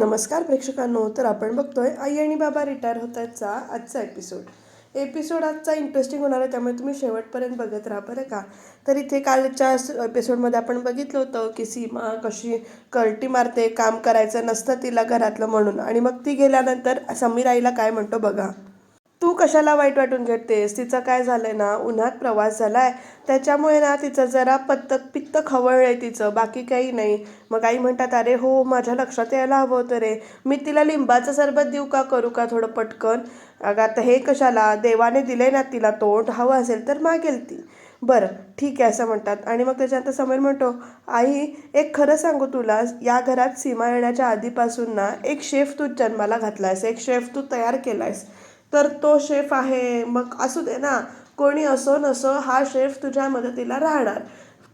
नमस्कार प्रेक्षकांनो तर आपण बघतोय आई आणि बाबा रिटायर होत आहेतचा आजचा एपिसोड एपिसोड आजचा इंटरेस्टिंग होणार आहे त्यामुळे तुम्ही शेवटपर्यंत बघत राहा बरं का. तर इथे कालच्या एपिसोडमध्ये आपण बघितलं होतं की सीमा कशी कळटी मारते काम करायचं नसतं तिला घरातलं म्हणून. आणि मग ती गेल्यानंतर समीर आईला काय म्हणतो बघा. तू कशाला वाईट वाटून घेतेस? तिचं काय झालंय ना? उन्हात प्रवास झालाय. त्याच्यामुळे ना तिचं जरा पत्त पित्त खवळलंय तिचं. बाकी काही नाही. मग आई म्हणतात अरे हो माझ्या लक्षात यायला हवं होतं रे. मी तिला लिंबाचं सरबत देऊ का करू का थोडं पटकन? अगं आता हे कशाला? देवाने दिले ना तिला तोंड. हवं असेल तर मागेल ती. बरं ठीक आहे असं म्हणतात. आणि मग त्याच्यानंतर समोर म्हणतो आई एक खरं सांगू तुला. या घरात सीमा येण्याच्या आधीपासून ना एक शेफ तू जन्माला घातला आहेस एक शेफ तू तयार केला आहेस तर तो शेफ आहे. मग असू दे ना कोणी असो नसो हा शेफ तुझ्या मदतीला राहणार.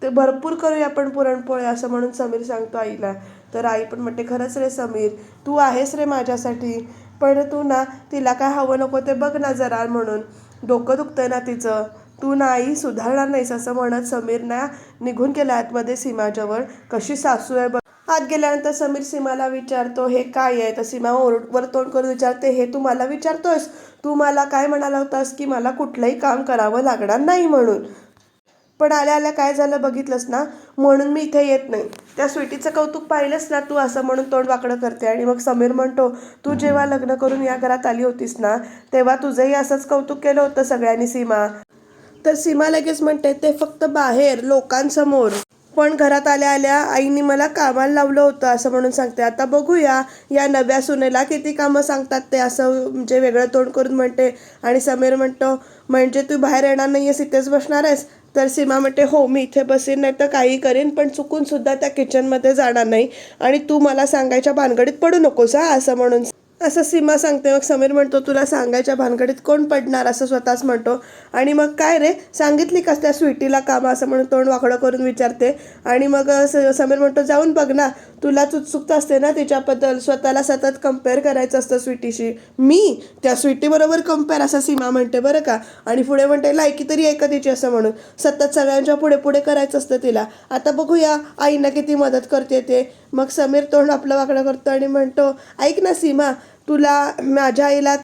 ते भरपूर करूया आपण पुरणपोळी असं म्हणून समीर सांगतो आईला. तर आई पण म्हणते खरंच रे समीर तू आहेस रे माझ्यासाठी. पण तू ना तिला काय हवं नको ते बघ ना जरा म्हणून. डोकं दुखतंय ना तिचं. तू नाही सुधारणार नाहीस असं म्हणत समीर ना निघून गेला आतमध्ये सीमाजवळ. कशी सासू आहे बघ. आत गेल्यानंतर समीर सीमाला विचारतो हे काय आहे? तर सीमा ओर वर तोंड करून विचारते हे तू मला विचारतोयस? तू मला काय म्हणाला होतास की मला कुठलंही काम करावं लागणार नाही म्हणून? पण आल्या आल्या काय झालं बघितलंस ना? म्हणून मी इथे येत नाही. त्या स्वीटीचं कौतुक पाहिलंस ना तू? असं म्हणून तोंड वाकडं करते आणि मग समीर म्हणतो तू जेव्हा लग्न करून या घरात आली होतीस ना तेव्हा तुझंही असंच कौतुक केलं होतं सगळ्यांनी सीमा. तर सीमा लगेच म्हणते ते फक्त बाहेर लोकांसमोर. पण घरात आल्या आल्या आईने मला कामाला लावलं होतं असं म्हणून सांगते. आता बघूया या नव्या सुनेला किती कामं सांगतात ते असं म्हणजे वेगळं तोंड करून म्हणते आणि समीर म्हणतो म्हणजे तू बाहेर येणार नाही आहेस इथेच बसणार आहेस? तर सीमा म्हणते हो मी इथे बसेन नाही तर काही करेन पण चुकून सुद्धा त्या किचनमध्ये जाणार नाही आणि तू मला सांगायच्या भानगडीत पडू नकोस हा असं म्हणून असं सीमा सांगते मग समीर म्हणतो तुला सांगायच्या भानगडीत कोण पडणार? असं स्वतःच म्हणतो. आणि मग काय रे? सांगितली का त्या स्वीटीला कामं? असं म्हणून तोंड वाकडं करून विचारते. आणि मग स- समीर म्हणतो जाऊन बघ ना तुलाच उत्सुकता असते ना तिच्याबद्दल? स्वतःला सतत कंपेअर करायचं असतं स्वीटीशी. मी? त्या स्वीटीबरोबर कंपेअर असं सीमा म्हणते बरं का? आणि पुढे म्हणते लायकी तरी आहे का तिची? असं म्हणून. सतत सगळ्यांच्या पुढे पुढे करायचं असतं तिला. आता बघूया आईना किती मदत करते ते. मग समीर तोंड आपलं वाकडं करतो आणि म्हणतो ऐक ना सीमा तुला माझ्या आईला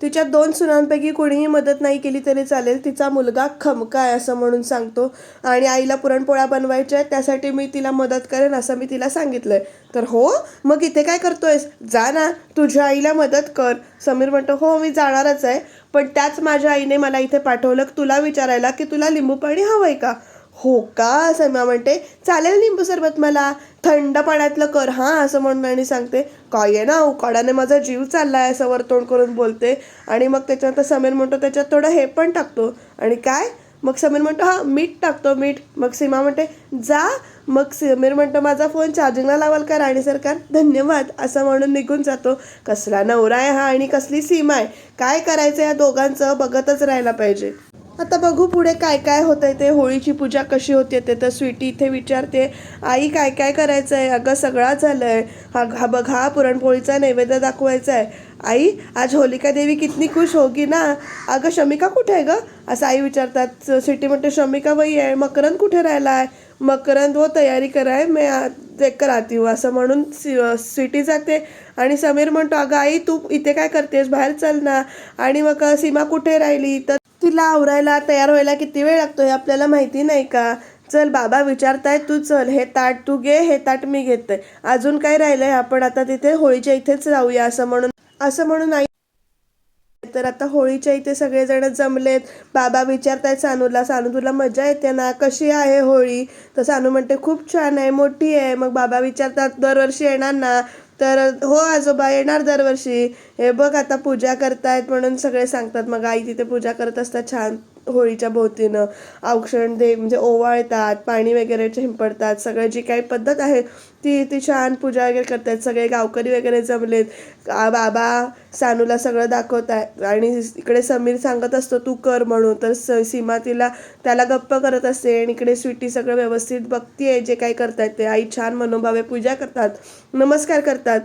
तिच्या दोन सुनांपैकी कोणीही मदत नाही केली तरी चालेल. तिचा मुलगा खमका आहे असं म्हणून सांगतो. आणि आईला पुरणपोळ्या बनवायच्या आहेत त्यासाठी मी तिला मदत करेन असं मी तिला सांगितलंय. तर हो मग इथे काय करतोयस? जा ना तुझ्या आईला मदत कर. समीर म्हणतो हो मी जाणारच आहे. पण त्याच माझ्या आईने मला इथे पाठवलं. तुला विचारायला की तुला लिंबू पाणी हवंय का? हो का? सैमा म्हणते चालेल लिंबू सरबत मला. थंड पाण्यातलं कर हां असं म्हणून आणि सांगते काय आहे ना उकाडाने माझा जीव चाललाय असं वरतोंड करून बोलते. आणि मग त्याच्यानंतर समीर म्हणतो त्याच्यात थोडं हे पण टाकतो. आणि काय? मग समीर म्हणतो हां मीठ टाकतो मीठ. मग सीमा म्हणते जा. मग समीर म्हणतो माझा फोन चार्जिंगला लावाल का राणी सरकार? धन्यवाद असं म्हणून निघून जातो. कसला नवरा आहे हा आणि कसली सीमा आहे. काय करायचं या दोघांचं बघतच राहायला पाहिजे. आता बघू पुढे काय काय होतंय ते. होळीची पूजा कशी होते ते तर स्वीटी इथे विचारते आई काय काय करायचं आहे अगं सगळा झालं आहे हा हा बघ हा पुरणपोळीचा नैवेद्य दाखवायचा आहे आई आज होलिका देवी कितनी खुश होगी ना. अगं शमिका कुठे आहे गं? असं आई विचारतात. स्वीटी म्हणते शमिका वही आहे. मकरंद कुठे राहिला आहे मकरंद वो तयारी कराय मी आ- देख आती हूँ. असं म्हणून सी स्वीटी जाते. आणि समीर म्हणतो अगं आई तू इथे काय करतेस? बाहेर चल ना. आणि मग सीमा कुठे राहिली? तर तिला आवरायला तयार व्हायला किती वेळ लागतो हे आपल्याला माहिती नाही का? चल बाबा विचारताय तू चल हे ताट तू घे हे ताट मी घेते अजून काय राहिलंय? आपण आता तिथे होळीच्या इथेच राहूया असं म्हणून असं म्हणून आई तर आता होळीच्या इथे सगळेजण जमलेत. बाबा विचारतायत सानूला सानू तुला मजा येते ना? कशी आहे होळी? तर सानू म्हणते खूप छान आहे मोठी आहे. मग बाबा विचारतात दरवर्षी येणार ना? तर हो आजोबा येणार दरवर्षी. हे बघ आता पूजा करतायत म्हणून सगळे सांगतात मग आई तिथे पूजा करत असतात छान. होळीच्या भोवतीनं औक्षण दे म्हणजे ओवाळतात पाणी वगैरे शिंपडतात सगळं जी काही पद्धत आहे ती ती छान पूजा वगैरे करतात. सगळे गावकरी वगैरे जमलेत. बाबा सानूला सगळं दाखवत आहे. आणि इकडे समीर सांगत असतो तू कर म्हणून. तर स सीमा तिला त्याला गप्प करत असते आणि इकडे स्वीटी सगळं व्यवस्थित बघतीये जे काही करतायत ते. आई छान मनोभावे पूजा करतात. नमस्कार करतात.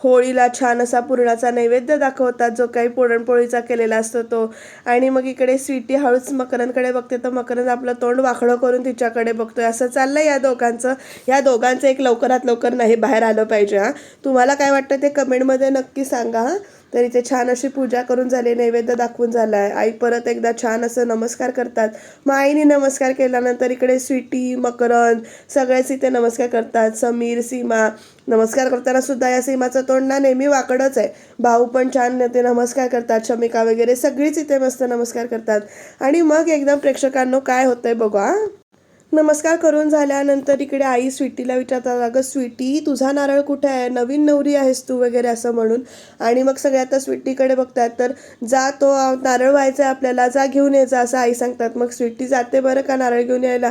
होळीला छान असा पुरणाचा नैवेद्य दाखवतात जो काही पुरणपोळीचा केलेला असतो तो. आणि मग इकडे स्वीटी हळूच मकरंदकडे बघते तर मकरंद आपलं तोंड वाकडं करून तिच्याकडे बघतोय. असं चाललंय या दोघांचं. या दोघांचं एक लवकरात लवकर नाही बाहेर आलं पाहिजे हां. तुम्हाला काय वाटतं ते कमेंटमध्ये नक्की सांगा हां. तर इथे छान अशी पूजा करून झाली नैवेद्य दाखवून झाला आहे आई परत एकदा छान असं नमस्कार करतात. मग आईने नमस्कार केल्यानंतर इकडे स्वीटी मकरंद सगळेच इथे नमस्कार करतात. समीर सीमा नमस्कार करताना सुद्धा या सीमाचं तोंड ना नेहमी वाकडंच आहे. भाऊ पण छान ते नमस्कार करतात. शमिका वगैरे सगळीच इथे मस्त नमस्कार करतात. आणि मग एकदम प्रेक्षकांनो काय होतंय बघा नमस्कार करून झाल्यानंतर इकडे आई स्वीटीला विचारतात अगं स्वीटी तुझा नारळ कुठे आहे? नवीन नवरी आहेस तू वगैरे असं म्हणून. आणि मग सगळे आता स्वीटीकडे बघतात तर जा तो नारळ व्हायचा आहे आपल्याला जा घेऊन ये जा असं आई सांगतात. मग स्वीटी जाते बरं का नारळ घेऊन यायला?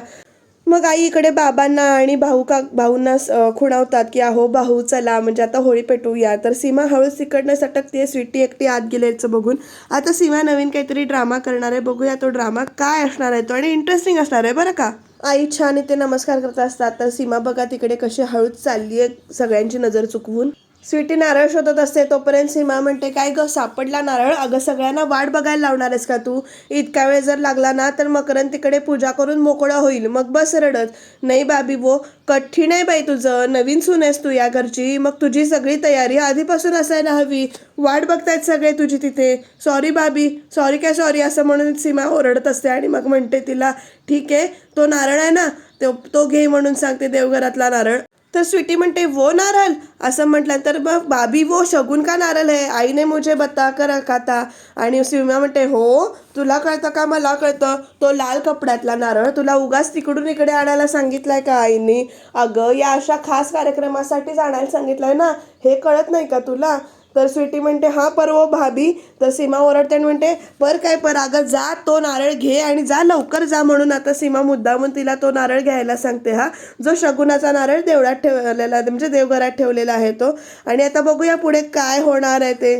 मग आई इकडे बाबांना आणि भाऊ का भाऊंना खुणावतात की अहो भाऊ चला म्हणजे आता होळी पेटवूया. तर सीमा हळूच तिकडनं सटकते स्वीटी एकटी आत गेल्याचं बघून. आता सीमा नवीन काहीतरी ड्रामा करणार आहे बघूया तो ड्रामा काय असणार आहे तो आणि इंटरेस्टिंग असणार आहे बरं का? आई छान इथे नमस्कार करत असतात. तर सीमा बघा तिकडे कशी हळूच चालली आहे सगळ्यांची नजर चुकवून. स्वीटी नारळ शोधत असते तोपर्यंत सीमा म्हणते काय ग सापडला नारळ? अगं सगळ्यांना वाट बघायला लावणार आहेस का तू? इतका वेळ जर लागला ना तर मकरंद तिकडे पूजा करून मोकळा होईल. मग बस रडत. नाही बाबी वो कठीण आहे बाई तुझं. नवीन सून आहेस तू या घरची. मग तुझी सगळी तयारी आधीपासून असायला हवी. वाट बघतायत सगळे तुझी तिथे. सॉरी बाबी. सॉरी काय सॉरी असं म्हणून सीमा ओरडत असते आणि मग म्हणते तिला ठीक आहे तो नारळ आहे ना तो तो घे म्हणून सांगते देवघरातला नारळ. तर स्वीटी म्हणते वो नारळ असं म्हटल्यानंतर तर मग बाबी वो शगुन का नारळ आहे आईने मुझे बता कर रखा था. आणि सीमा म्हणते हो तुला कळतं का? मला कळतं. तो लाल कपड्यातला नारळ तुला उगाच तिकडून इकडे आणायला सांगितलंय का आईने? अगं या अशा खास कार्यक्रमासाठीच आणायला सांगितलंय ना. हे कळत नाही का तुला? तर स्वीटी म्हणते हा पर वो भाभी. तर सीमा ओरडते आणि म्हणते पर काय पर अगं जा तो नारळ घे आणि जा लवकर जा म्हणून. आता सीमा मुद्दामून तिला तो नारळ घ्यायला सांगते हा जो शगुनाचा नारळ देवळात ठेवलेला म्हणजे देवघरात ठेवलेला आहे तो. आणि आता बघूया पुढे काय होणार आहे ते.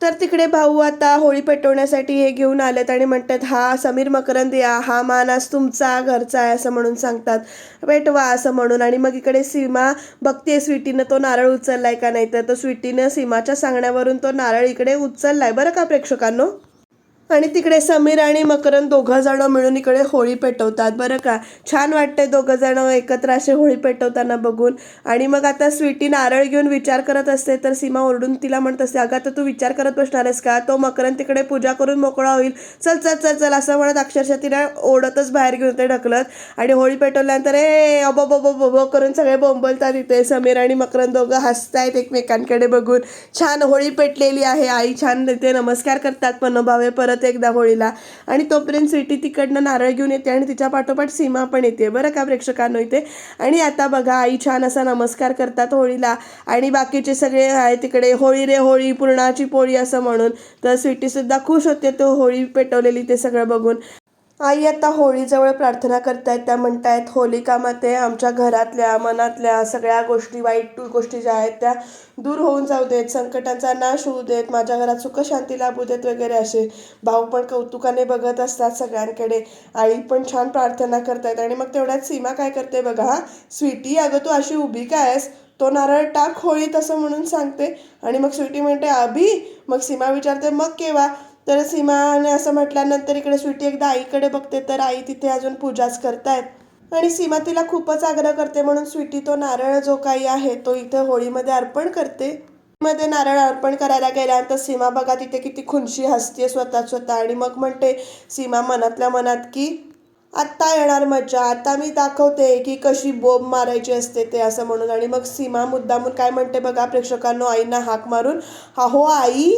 तर तिकडे भाऊ आता होळी पेटवण्यासाठी हे घेऊन आलेत आणि म्हणतात हा समीर मकरंद या हा मान आज तुमचा घरचा आहे असं म्हणून सांगतात. पेटवा असं म्हणून. आणि मग इकडे सीमा बघते स्वीटीनं तो नारळ उचललाय का नाही तर तो स्वीटीनं सीमाच्या सांगण्यावरून तो नारळ इकडे उचललाय. बरं का प्रेक्षकांनो? आणि तिकडे समीर आणि मकरंद दोघं जण मिळून इकडे होळी पेटवतात. बरं का? छान वाटतंय दोघं जण एकत्र असे होळी पेटवताना बघून. आणि मग आता स्वीटी नारळ घेऊन विचार करत असते तर सीमा ओरडून तिला म्हणत असते अगं आता तू विचार करत बसणार आहेस का? तो मकरंद तिकडे पूजा करून मोकळा होईल. चल चल चल चल असं म्हणत अक्षरशः तिला ओढतच बाहेर घेऊन ते ढकलत. आणि होळी पेटवल्यानंतर ए अबो बो बो करून सगळे बोंबलतात इथे. समीर आणि मकरंद दोघं हसतायत एकमेकांकडे बघून. छान होळी पेटलेली आहे. आई छान तिथे नमस्कार करतात मनोभावे परत. एकदा होळीला. आणि तोपर्यंत स्वीटी तिकडनं नारळ घेऊन येते आणि तिच्या पाठोपाठ सीमा पण येते. बरं का प्रेक्षकांनो इथे? आणि आता बघा आई छान असा नमस्कार करतात होळीला. आणि बाकीचे सगळे आहे तिकडे होळी रे होळी पूर्णाची पोळी असं म्हणून. तर स्वीटीसुद्धा खुश होते तो होळी पेटवलेली ते सगळं बघून. आई आता होळीजवळ प्रार्थना करतायत त्या म्हणतायत होलिका माते आमच्या घरातल्या मनातल्या सगळ्या गोष्टी वाईट गोष्टी ज्या आहेत त्या दूर होऊन जाऊ देत. संकटांचा नाश होऊ देत. माझ्या घरात सुख शांती लाभू देत वगैरे असे. भाऊ पण कौतुकाने बघत असतात सगळ्यांकडे. आई पण छान प्रार्थना करतायत. आणि मग तेवढ्यात सीमा काय करते बघा हा स्वीटी अगं तू अशी उभी काय आहेस? तो नारळ टाक होळीत असं म्हणून सांगते. आणि मग स्वीटी म्हणते अभी? मग सीमा विचारते मग केव्हा? तर सीमाने असं म्हटल्यानंतर इकडे स्वीटी एकदा आईकडे बघते तर आई तिथे अजून पूजाच करतायत. आणि सीमा तिला खूपच आग्रह करते म्हणून स्वीटी तो नारळ जो काही आहे तो इथे होळीमध्ये अर्पण करते. मध्ये नारळ अर्पण करायला गेल्यानंतर सीमा बघा तिथे किती खुनशी हसते स्वतः स्वतः. आणि मग म्हणते सीमा मनातल्या मनात की आत्ता येणार मज्जा आता मी दाखवते की कशी बोब मारायची असते ते असं म्हणून. आणि मग सीमा मुद्दामून काय म्हणते बघा प्रेक्षकांनो आईंना हाक मारून अहो आई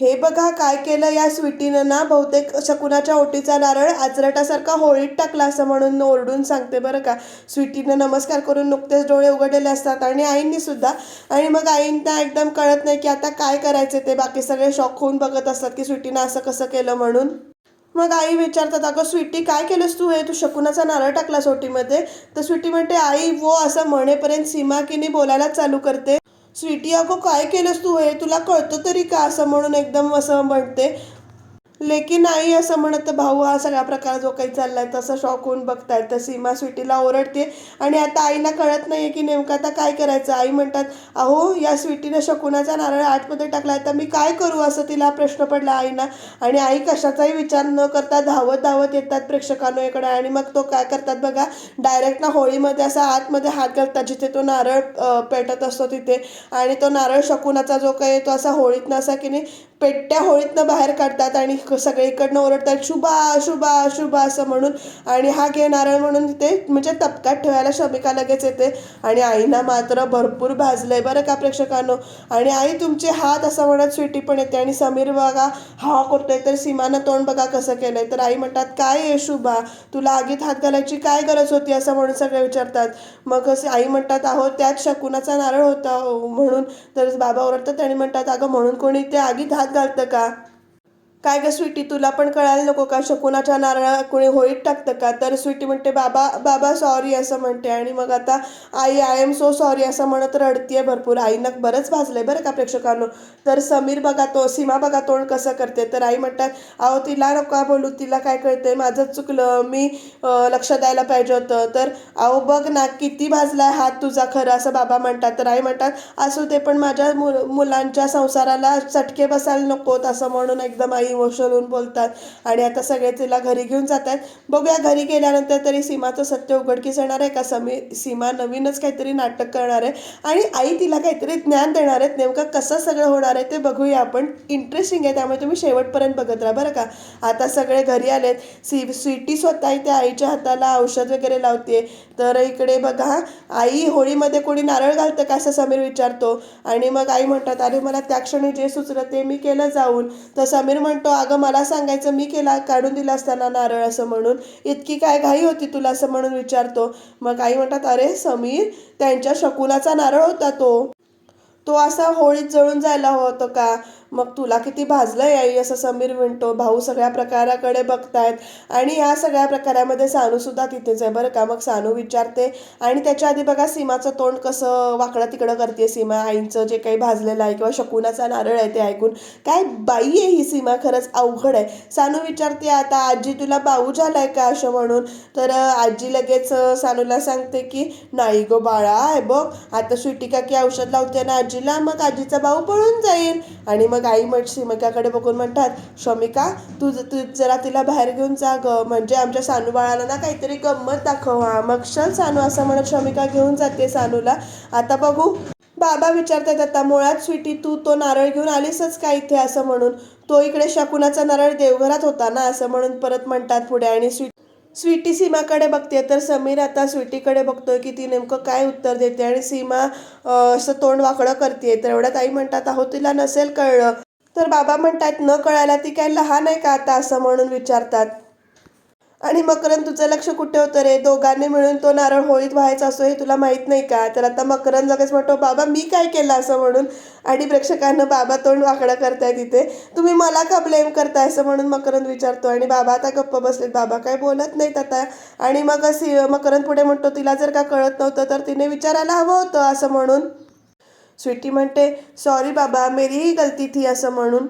हे बघा काय केलं या स्वीटीनं ना? बहुतेक शकुनाच्या ओटीचा नारळ आचरटासारखा होळीत टाकला असं म्हणून ओरडून सांगते बरं का. स्वीटीनं नमस्कार करून नुकतेच डोळे उघडलेले असतात आणि आईंनी सुद्धा आणि मग आईंना एकदम कळत नाही की आता काय करायचे ते बाकी सगळे शॉक होऊन बघत असतात की स्वीटीनं असं कसं केलं म्हणून. मग आई विचारतात अगं स्वीटी काय केलंस तू हे? तू शकुनाचा नारळ टाकला सोटीमध्ये तर स्वीटी म्हणते आई वो असं म्हणेपर्यंत सीमा किनी बोलायला चालू करते. स्वीटी अगं काय केलंस तू हे? तुला कळतं तरी का असं म्हणून एकदम असं म्हणते. लेकिन नाही असं म्हणत तर भाऊ हा सगळा प्रकार जो काही चाललाय तसं शॉक होऊन बघतायत. तर सीमा स्वीटीला ओरडते आणि आता आईला कळत नाहीये की नेमकं आता काय करायचं. आई म्हणतात अहो या स्वीटीने शकुनाचा नारळ आतमध्ये टाकला तर मी काय करू? असं तिला प्रश्न पडला आईना. आणि आई कशाचाही विचार न करता धावत धावत येतात प्रेक्षकांनो इकडे आणि मग तो काय करतात बघा डायरेक्ट ना होळीमध्ये असा आतमध्ये हात घालतात जिथे तो नारळ पेटत असतो तिथे. आणि तो नारळ शकुनाचा जो काही आहे तो असा होळीतनं असा की नाही पेटत्या होळीतनं बाहेर काढतात आणि सगळीकडनं ओरडतात शुभा शुभा शुभा असं म्हणून. आणि हा घे नारळ म्हणून ते म्हणजे तपकात ठेवायला शमिका लगेच येते. आणि आईना मात्र भरपूर भाजलंय बरं का प्रेक्षकांनो. आणि आई तुमचे हात असं म्हणत स्वीटी पण येते. आणि समीर बघा हा करतोय तर सीमानं तोंड बघा कसं केलंय. तर आई म्हणतात काय आहे शुभा? तुला आगीत हात घालायची काय गरज होती? असं म्हणून सगळे विचारतात. मग असे आई म्हणतात अहो त्यात शकुनाचा नारळ होता म्हणून तर बाबा ओरडतात आणि म्हणतात अगं म्हणून कोणी ते आगीत हात घालतं का? काय ग स्वीटी तुला पण कळायला नको का? शकुनाच्या नारळा कुणी होळीत टाकतं का? तर स्वीटी म्हणते बाबा बाबा सॉरी असं म्हणते. आणि मग आता आई आय एम सो सॉरी असं म्हणत रडतीये भरपूर. आईनं बरंच भाजलंय बरं का प्रेक्षकांनो? तर समीर बघा तो सीमा बघा तोंड कसं करते. तर आई म्हणतात अहो तिला नका बोलू. तिला काय कळतंय? माझं चुकलं. मी लक्ष द्यायला पाहिजे होतं. तर अहो बघ ना किती भाजलाय हात तुझा खरं असं बाबा म्हणतात. तर आई म्हणतात असू ते पण माझ्या मु मुलांच्या संसाराला चटके बसायला नकोत असं म्हणून एकदम आई इमोशनल होऊन बोलतात आणि आता सगळे तिला घरी घेऊन जातात बघूया घरी गेल्यानंतर तरी सीमाचं सत्य उघडकीस येणार आहे का? समी सीमा नवीनच काहीतरी नाटक करणार आहे आणि आई तिला काहीतरी ज्ञान देणार आहेत. नेमकं कसं सगळं होणार आहे ते बघूया आपण. इंटरेस्टिंग आहे त्यामुळे तुम्ही शेवटपर्यंत बघत राहा बरं का. आता सगळे घरी आलेत. सी स्वीटी स्वतः इथे आईच्या हाताला औषध वगैरे लावते तर इकडे बघा आई होळीमध्ये कोणी नारळ घालतं का असं समीर विचारतो. आणि मग आई म्हणतात अरे मला त्या क्षणी जे सुचलं ते मी केलं जाऊन. तर समीर म्हणतो अगं मला सांगायचं मी केला काढून दिला असताना नारळ असं म्हणून. इतकी काय घाई होती तुला असं म्हणून विचारतो. मग आई म्हणतात अरे समीर त्यांच्या शकुलाचा नारळ होता तो. तो असा होळीत जळून जायला होतो का? मग तुला किती भाजलंय आई असं समीर म्हणतो. भाऊ सगळ्या प्रकाराकडे बघतायत. आणि या सगळ्या प्रकारामध्ये सानू सुद्धा तिथेच आहे बरं का. मग सानू विचारते आणि त्याच्या आधी बघा सीमाचं तोंड कसं वाकडं तिकडं करते सीमा? आईंचं जे काही भाजलेलं आहे किंवा शकुनाचा नारळ आहे ते ऐकून. काय बाई आहे ही सीमा? खरंच अवघड आहे. सानू विचारते आता आजी तुला बाऊ झालाय का असं म्हणून? तर आजी लगेच सानूला सांगते की नाही गो बाळा आहे बघ. आता सुटी काकी औषध लावते ना आजीला. मग आजीचा भाऊ पळून जाईल. आणि मग आई मग शिमिकाकडे बघून म्हणतात शमिका तू तू जरा तिला बाहेर घेऊन जा ग. म्हणजे आमच्या सानू बाळाला ना काहीतरी गंमत दाखव. हा मग चल सानू असं म्हणत शमिका घेऊन जाते सानूला. आता बघू. बाबा विचारतात आता मुळात स्वीटी तू तो नारळ घेऊन आलीसच का इथे? असं म्हणून. तो इकडे शकुनाचा नारळ देवघरात होता ना असं म्हणून परत म्हणतात पुढे. आणि स्वीट स्वीटी सीमाकडे बघते. तर समीर आता स्वीटीकडे बघतोय की ती नेमकं काय उत्तर देते आणि सीमा असं तोंड वाकडं करते तर एवढ्यात आई म्हणतात अहो तिला नसेल कळलं. तर बाबा म्हणतात न कळायला ती काय लहान आहे का आता? असं म्हणून विचारतात. आणि मकरंद तुझं लक्ष कुठे होतं रे? दोघांनी मिळून तो नारळ होळीत व्हायचा असो हे तुला माहीत नाही का? तर आता मकरंद लगेच म्हणतो बाबा मी काय केलं असं म्हणून? आणि प्रेक्षकांना बाबा तोंड वाकडं करताय तिथे तुम्ही मला का ब्लेम करताय? असं म्हणून मकरंद विचारतो. आणि बाबा आता गप्प बसलेत. बाबा काय बोलत नाहीत आता? आणि मग अशी मकरंद पुढे म्हणतो तिला जर का कळत नव्हतं तर तिने विचारायला हवं होतं असं म्हणून. स्वीटी म्हणते सॉरी बाबा मेरी ही गलती थी असं म्हणून.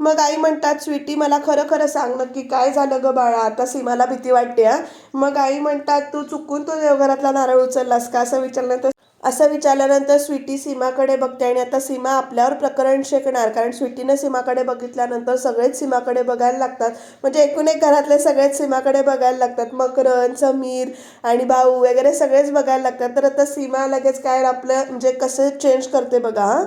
मग आई म्हणतात स्वीटी मला खरं खरं सांग नक्की काय झालं ग बाळा? आता सीमाला भीती वाटते हा? मग आई म्हणतात तू चुकून तो देवघरातला नारळ उचललास का? असं विचारल्यानंतर असं विचारल्यानंतर स्वीटी सीमाकडे बघते आणि आता सीमा आपल्यावर प्रकरण शेकणार. कारण स्वीटीनं सीमाकडे बघितल्यानंतर सगळेच सीमाकडे बघायला लागतात. म्हणजे एकूण एक घरातले सगळेच सीमाकडे बघायला लागतात. मकरन समीर आणि भाऊ वगैरे सगळेच बघायला लागतात. तर आता सीमा लगेच काय आपलं म्हणजे कसं चेंज करते बघा हां?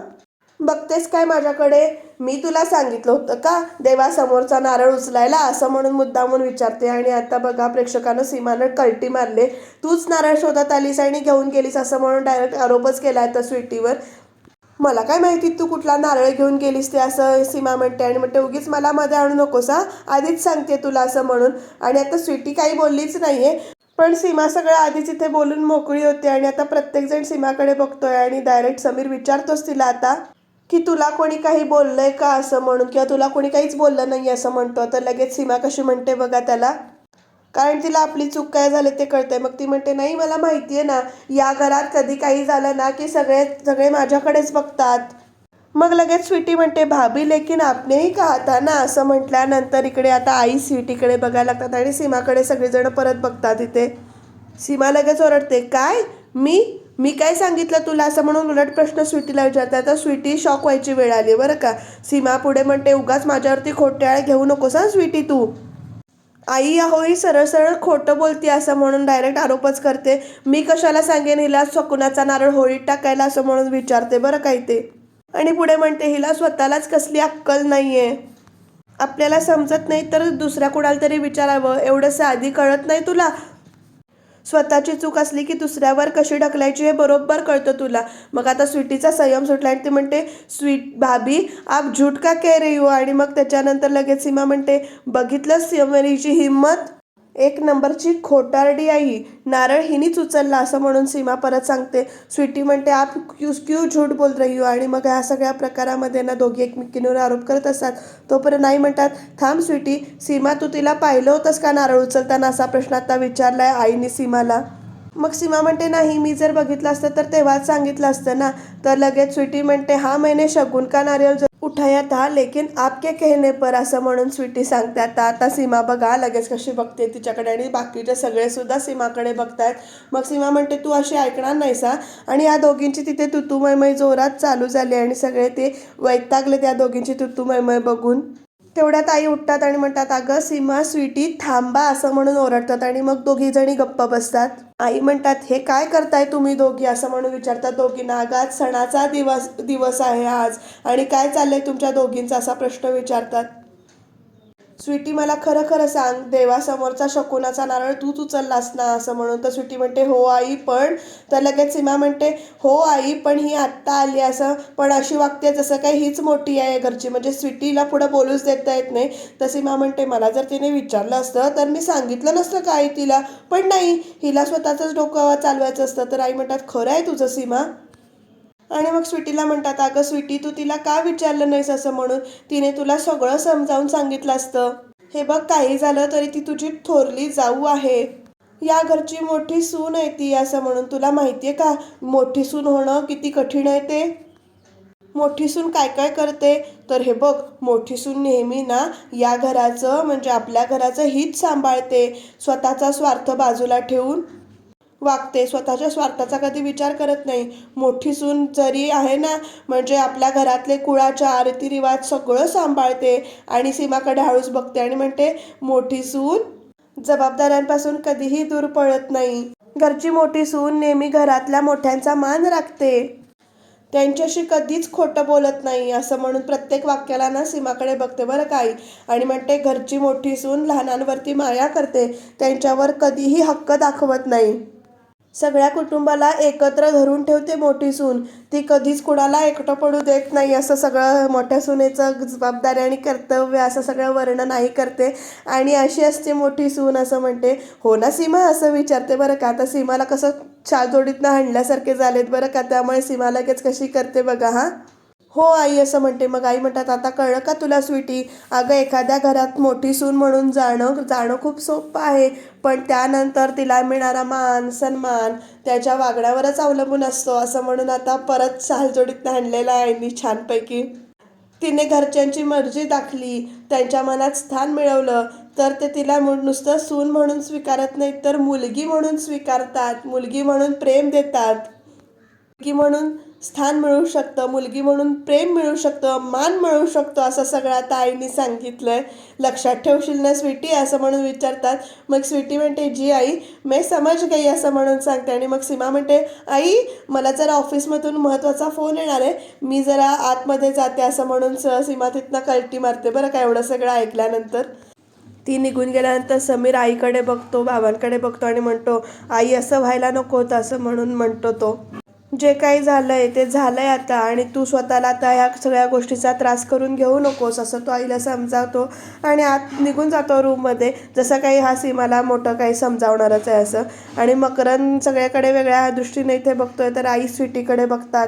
बघतेस काय माझ्याकडे? मी तुला सांगितलं होतं का? देवासमोरचा नारळ उचलायला असं म्हणून मुद्दामून विचारते. आणि आता बघा प्रेक्षकानं सीमानं कल्टी मारले. तूच नारळ शोधत आलीस आणि घेऊन गेलीस असं म्हणून डायरेक्ट आरोपच केला आहे त्या स्वीटीवर. मला काय माहिती तू कुठला नारळ घेऊन गेलीस ते असं सीमा म्हणते. आणि म्हणते उगीच मला मध्ये आणू नकोस हा? आधीच सांगते तुला असं म्हणून. आणि आता स्वीटी काही बोललीच नाहीये. पण सीमा सगळं आधीच इथे बोलून मोकळी होती. आणि आता प्रत्येकजण सीमाकडे बघतोय. आणि डायरेक्ट समीर विचारतोच तिला आता. की तुला कोणी काही बोललंय का असं म्हणून? किंवा तुला कोणी काहीच बोललं नाही असं म्हणतो. तर लगेच सीमा कशी म्हणते बघा त्याला. कारण तिला आपली चूक काय झाली ते कळतंय. मग ती म्हणते नाही मला माहिती आहे ना या घरात कधी काही झालं ना की सगळे सगळे माझ्याकडेच बघतात. मग लगेच स्वीटी म्हणते भाभी लेकिन आपणेही कहा था ना? असं म्हटल्यानंतर इकडे आता आई स्वीटीकडे बघायला लागतात आणि सीमाकडे सगळेजण परत बघतात इथे. सीमा लगेच ओरडते काय? मी? मी काय सांगितलं तुला असं म्हणून उलट प्रश्न स्वीटीला विचारते तर स्वीटी शॉक व्हायची वेळ आली बरं का. सीमा पुढे म्हणते उगाच माझ्यावरती खोट्याळ घेऊ नकोस हा स्वीटी तू. आई अहो ही सरळ सरळ खोटं बोलते असं म्हणून डायरेक्ट आरोपच करते. मी कशाला सांगेन हिला शकुनाचा नारळ होळीत टाकायला असं म्हणून विचारते बरं काय ते आणि पुढे म्हणते हिला स्वतःलाच कसली अक्कल नाही आहे आपल्याला समजत नाही तर दुसऱ्या कुणाला तरी विचारावं. एवढं साधी कळत नाही तुला. स्वतःची चूक असली की दुसऱ्यावर कशी ढकलायची हे बरोबर कळतं तुला. मग आता स्वीटीचा संयम सुटला आणि ती म्हणते स्वीट भाभी आप झूठ का कह रही हो? आणि मग त्याच्यानंतर लगेच सीमा म्हणते बघितलं सिमरीची हिंमत एक नंबरची खोटारडी आई नारळ हिनीच उचलला असं म्हणून सीमा परत सांगते. स्वीटी म्हणते आप क्यू क्यू झूठ बोल रही हो? आणि मग ह्या सगळ्या प्रकारामध्ये ना दोघी एकमेकींवर आरोप करत असतात. तोपर्यंत नाही म्हणतात थांब स्वीटी सीमा तू तिला पाहिलं होतंस का नारळ उचलताना? असा प्रश्न आता विचारलाय आईने सीमाला. मग सीमा म्हणते नाही मी जर बघितलं असतं तर तेव्हाच सांगितलं असतं ना. तर लगेच स्वीटी म्हणते हा महिने शगुन का नारियल उठाया था लेकिन आपके कहने पर असं म्हणून स्वीटी सांगते आता आता सीमा बघा लगेच कशी बघते तिच्याकडे आणि बाकीचे सगळे सुद्धा सीमाकडे बघतायत. मग सीमा म्हणते तू अशी ऐकणार नाहीसा? आणि या दोघींची तिथे तुतुमयमय जोरात चालू झाली आणि सगळे ते वैतागले त्या दोघींची तुतुमयमय बघून. तेवढ्यात आई उठतात आणि म्हणतात अगं सीमा स्वीटी थांबा असं म्हणून ओरडतात आणि मग दोघी जणी गप्प बसतात. आई म्हणतात हे काय करताय तुम्ही दोघी? असं म्हणून विचारतात दोघींना अगं आज सणाचा दिवस दिवस आहे आज आणि काय चाललंय तुमच्या दोघींचा? असा प्रश्न विचारतात. स्वीटी मला खरं खरं सांग देवासमोरचा शकुनाचा नारळ तूच उचललास ना? असं म्हणून तर स्वीटी म्हणते हो आई पण तर लगेच सीमा म्हणते हो आई पण ही आत्ता आली असं. पण अशी वागते जसं काही हीच मोठी आहे घरची. म्हणजे स्वीटीला पुढं बोलूच देता येत नाही. तर सीमा म्हणते मला जर तिने विचारलं असतं तर मी सांगितलं नसतं का आई तिला? पण नाही हिला स्वतःचंच डोकं चालवायचं असतं. तर आई म्हणतात खरं आहे तुझं सीमा. आणि मग स्वीटीला म्हणतात अगं स्वीटी तू तिला का विचारलं नाहीस असं म्हणून? तिने तुला सगळं समजावून सांगितलं असतं. हे बघ काही झालं तरी ती तुझी थोरली जाऊ आहे. या घरची मोठी सून आहे ती असं म्हणून. तुला माहिती आहे का? मोठी सून होणं किती कठीण आहे ते? मोठी सून काय काय करते? तर हे बघ मोठी सून नेहमी ना या घराचं म्हणजे आपल्या घराचं हित सांभाळते. स्वतःचा स्वार्थ बाजूला ठेवून वागते. स्वतःच्या स्वार्थाचा कधी विचार करत नाही. मोठी सून जरी आहे ना म्हणजे आपल्या घरातले कुळाचार रीतिरिवाज सगळं सांभाळते आणि सीमाकडे हळूच बघते आणि म्हणते मोठी सून जबाबदाऱ्यांपासून कधीही दूर पळत नाही. घरची मोठी सून नेहमी घरातल्या मोठ्यांचा मान राखते. त्यांच्याशी कधीच खोटं बोलत नाही असं म्हणून प्रत्येक वाक्याला ना सीमाकडे बघते बरं काही. आणि म्हणते घरची मोठी सून लहानांवरती माया करते. त्यांच्यावर कधीही हक्क दाखवत नाही. सगळ्या कुटुंबाला एकत्र धरून ठेवते मोठी सून. ती कधीच कुणाला एकटं पडू देत नाही असं सगळं मोठ्या सुनेचं जबाबदारी आणि कर्तव्य असं सगळं वर्णन नाही करते. आणि अशी असते मोठी सून असं म्हणते हो ना सीमा असं विचारते. बरं का आता सीमाला कसं चाजोडीतनं हाणल्यासारखे झालेत बरं का? त्यामुळे सीमा लगेच कशी करते बघा हां? हो आई असं म्हणते. मग आई म्हणतात आता कळलं का तुला स्वीटी? अगं एखाद्या घरात मोठी सून म्हणून जाणं जाणं खूप सोपं आहे. पण त्यानंतर तिला मिळणारा मान सन्मान त्याच्या वागण्यावरच अवलंबून असतो. असं म्हणून आता परत सालजोडीत आणलेला आहे मी छानपैकी. तिने घरच्यांची मर्जी दाखली. त्यांच्या मनात स्थान मिळवलं. तर ते तिला नुसतं सून म्हणून स्वीकारत नाहीत तर मुलगी म्हणून स्वीकारतात. मुलगी म्हणून प्रेम देतात. मुलगी म्हणून स्थान मिळू शकतं मुलगी म्हणून प्रेम मिळू शकतं मान मिळू शकतो असं सगळं आता आईने आहे लक्षात ठेवशील ना स्वीटी? असं म्हणून विचारतात. मग स्वीटी म्हणते जी आई मी समज गई असं म्हणून सांगते. आणि मग सीमा म्हणते आई मला जरा ऑफिसमधून महत्त्वाचा फोन येणार आहे. मी जरा आतमध्ये जाते असं म्हणून स सीमा तिथनं कल्टी मारते. बरं का एवढं सगळं ऐकल्यानंतर. ती निघून गेल्यानंतर समीर आईकडे बघतो बाबांकडे बघतो आणि म्हणतो आई असं व्हायला नको होतं असं म्हणून म्हणतो तो. जे काही झालंय ते झालंय आता आणि तू स्वतःला आता ह्या सगळ्या गोष्टीचा त्रास करून घेऊ नकोस असं तो आईला समजावतो आणि आत निघून जातो रूममध्ये जसं काही हा सीमाला मोठं काही समजावणारच आहे असं. आणि मकरन सगळ्याकडे वेगळ्या दृष्टीने इथे बघतोय तर आई स्वीटीकडे बघतात.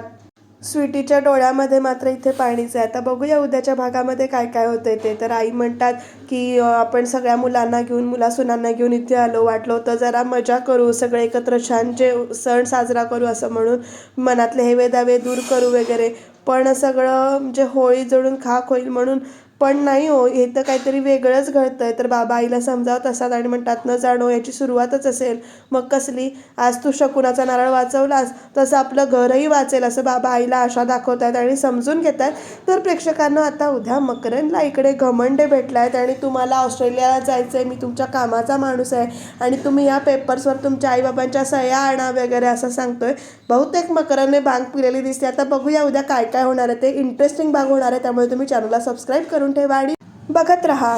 स्वीटीच्या डोळ्यामध्ये मात्र इथे पाणीच आहे. आता बघूया उद्याच्या भागामध्ये काय काय होतं ते. तर आई म्हणतात की आपण सगळ्या मुलांना घेऊन मुलासुनांना घेऊन इथे आलो वाटलं होतं जरा मजा करू सगळे एकत्र छान जे सण साजरा करू असं म्हणून मनातले हेवे दावे दूर करू वगैरे. पण सगळं म्हणजे होळी जळून खाक होईल म्हणून पण नाही हो हे तर काहीतरी वेगळंच घडतं आहे तर बाबा आईला समजावत असतात आणि म्हणतात न जाणो याची सुरुवातच असेल. मग कसली? आज तू शकुनाचा नारळ वाचवलास तसं आपलं घरही वाचेल असं बाबा आईला आशा दाखवत आहेत आणि समजून घेत आहेत तर प्रेक्षकांना आता उद्या मकरनला इकडे घमंडे भेटला आहेत आणि तुम्हाला ऑस्ट्रेलियाला जायचं आहे मी तुमच्या कामाचा माणूस आहे आणि तुम्ही या पेपर्सवर तुमच्या आईबाबांच्या सह्या आणा वगैरे असं सांगतोय. बहुतेक मकरनने भांग पिलेली दिसते. आता बघूया उद्या काय काय होणार आहे. ते इंटरेस्टिंग भाग होणार आहे. त्यामुळे तुम्ही चॅनलला सबस्क्राईब करू करून ठेवा आणि बघत राहा